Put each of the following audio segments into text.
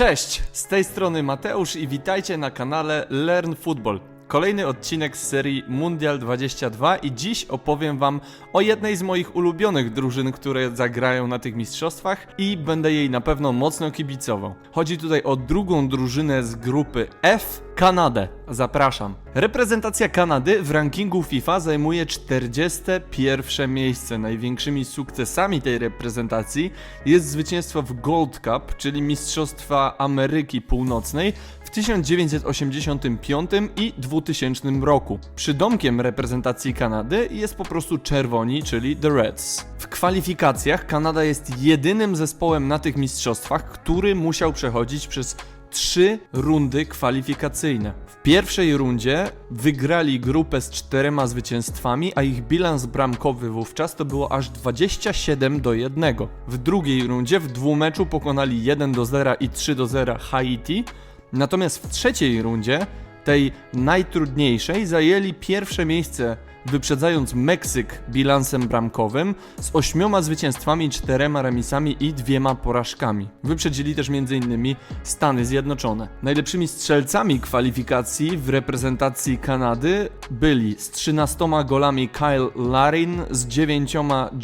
Cześć, z tej strony Mateusz i witajcie na kanale Learn Football. Kolejny odcinek z serii Mundial 22 i dziś opowiem wam o jednej z moich ulubionych drużyn, które zagrają na tych mistrzostwach i będę jej na pewno mocno kibicował. Chodzi tutaj o drugą drużynę z grupy F, Kanadę. Zapraszam. Reprezentacja Kanady w rankingu FIFA zajmuje 41 miejsce. Największymi sukcesami tej reprezentacji jest zwycięstwo w Gold Cup, czyli Mistrzostwa Ameryki Północnej w 1985 i 2000 roku. Przydomkiem reprezentacji Kanady jest po prostu czerwoni, czyli The Reds. W kwalifikacjach Kanada jest jedynym zespołem na tych mistrzostwach, który musiał przechodzić przez trzy rundy kwalifikacyjne. W pierwszej rundzie wygrali grupę z czterema zwycięstwami, a ich bilans bramkowy wówczas to było aż 27 do 1. W drugiej rundzie w dwumeczu pokonali 1 do 0 i 3 do 0 Haiti, natomiast w trzeciej rundzie, tej najtrudniejszej, zajęli pierwsze miejsce wyprzedzając Meksyk bilansem bramkowym z ośmioma zwycięstwami, czterema remisami i dwiema porażkami. Wyprzedzili też m.in. Stany Zjednoczone. Najlepszymi strzelcami kwalifikacji w reprezentacji Kanady byli z 13 golami Kyle Larin, z 9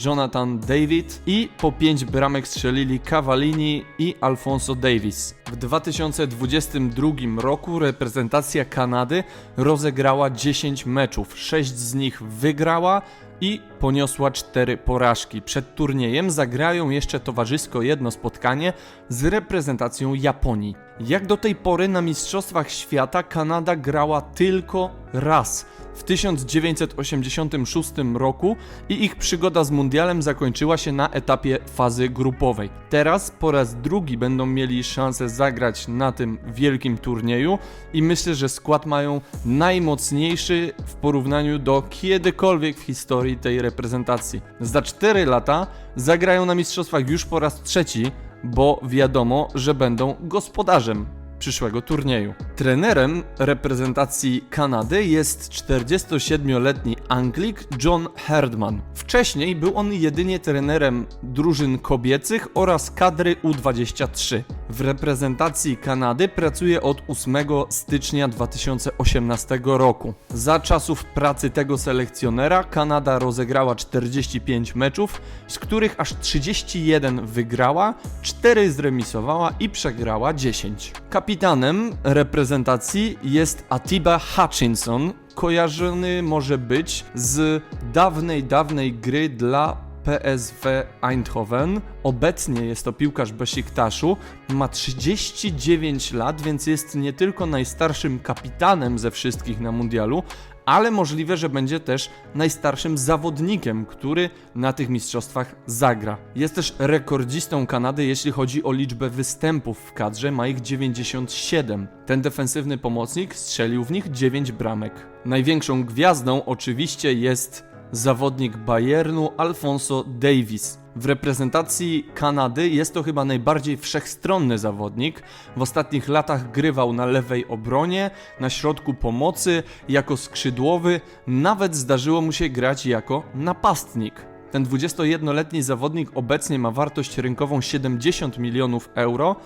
Jonathan David i po 5 bramek strzelili Cavallini i Alfonso Davis. W 2022 roku reprezentacja Kanady rozegrała 10 meczów, 6 z nich wygrała i poniosła 4 porażki. Przed turniejem zagrają jeszcze towarzysko jedno spotkanie z reprezentacją Japonii. Jak do tej pory na Mistrzostwach Świata Kanada grała tylko raz w 1986 roku i ich przygoda z mundialem zakończyła się na etapie fazy grupowej. Teraz po raz drugi będą mieli szansę zagrać na tym wielkim turnieju i myślę, że skład mają najmocniejszy w porównaniu do kiedykolwiek w historii tej reprezentacji. Za 4 lata zagrają na mistrzostwach już po raz trzeci, bo wiadomo, że będą gospodarzem przyszłego turnieju. Trenerem reprezentacji Kanady jest 47-letni Anglik John Herdman. Wcześniej był on jedynie trenerem drużyn kobiecych oraz kadry U23. W reprezentacji Kanady pracuje od 8 stycznia 2018 roku. Za czasów pracy tego selekcjonera Kanada rozegrała 45 meczów, z których aż 31 wygrała, 4 zremisowała i przegrała 10. Kapitanem reprezentacji jest Atiba Hutchinson, kojarzony może być z dawnej, dawnej gry dla PSV Eindhoven. Obecnie jest to piłkarz Besiktaszu, ma 39 lat, więc jest nie tylko najstarszym kapitanem ze wszystkich na mundialu, ale możliwe, że będzie też najstarszym zawodnikiem, który na tych mistrzostwach zagra. Jest też rekordzistą Kanady, jeśli chodzi o liczbę występów w kadrze, ma ich 97. Ten defensywny pomocnik strzelił w nich 9 bramek. Największą gwiazdą oczywiście jest zawodnik Bayernu Alfonso Davis. W reprezentacji Kanady jest to chyba najbardziej wszechstronny zawodnik. W ostatnich latach grywał na lewej obronie, na środku pomocy, jako skrzydłowy, nawet zdarzyło mu się grać jako napastnik. Ten 21-letni zawodnik obecnie ma wartość rynkową 70 milionów euro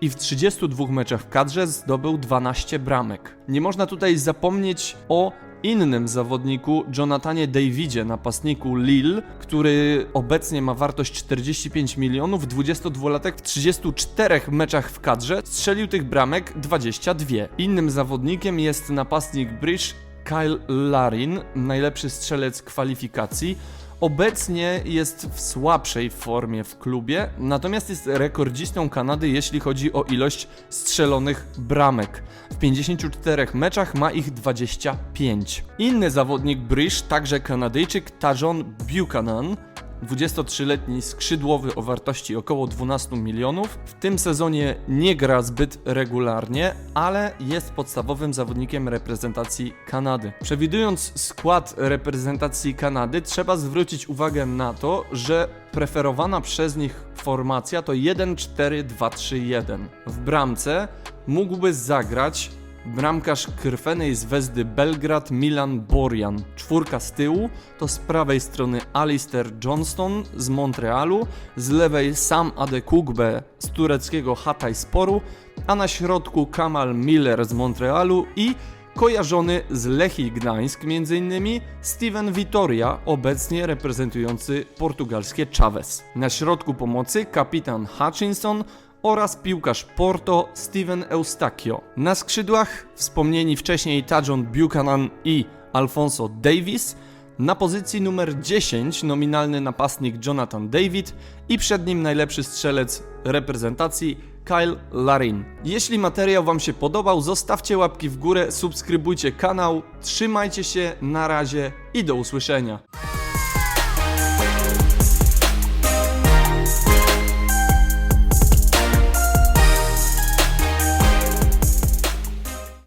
i w 32 meczach w kadrze zdobył 12 bramek. Nie można tutaj zapomnieć o innym zawodniku, Jonathanie Davidzie, napastniku Lille, który obecnie ma wartość 45 milionów, 22-latek w 34 meczach w kadrze, strzelił tych bramek 22. Innym zawodnikiem jest napastnik Bridge Kyle Larin, najlepszy strzelec kwalifikacji. Obecnie jest w słabszej formie w klubie, natomiast jest rekordzistą Kanady, jeśli chodzi o ilość strzelonych bramek. W 54 meczach ma ich 25. Inny zawodnik Bryż, także Kanadyjczyk Tajon Buchanan, 23-letni skrzydłowy o wartości około 12 milionów. W tym sezonie nie gra zbyt regularnie, ale jest podstawowym zawodnikiem reprezentacji Kanady. Przewidując skład reprezentacji Kanady, trzeba zwrócić uwagę na to, że preferowana przez nich formacja to 1-4-2-3-1. W bramce mógłby zagrać Bramkarz krwenej z Wezdy Belgrad Milan Borjan. Czwórka z tyłu to z prawej strony Alistair Johnston z Montrealu, z lewej Sam Adekugbe z tureckiego Hatay Sporu a na środku Kamal Miller z Montrealu i kojarzony z Lechii Gdańsk m.in. Steven Vitoria, obecnie reprezentujący portugalskie Chaves. Na środku pomocy kapitan Hutchinson oraz piłkarz Porto Steven Eustachio. Na skrzydłach wspomnieni wcześniej Tajon Buchanan i Alfonso Davis, na pozycji numer 10 nominalny napastnik Jonathan David i przed nim najlepszy strzelec reprezentacji Kyle Larin. Jeśli materiał Wam się podobał, zostawcie łapki w górę, subskrybujcie kanał, trzymajcie się, na razie i do usłyszenia.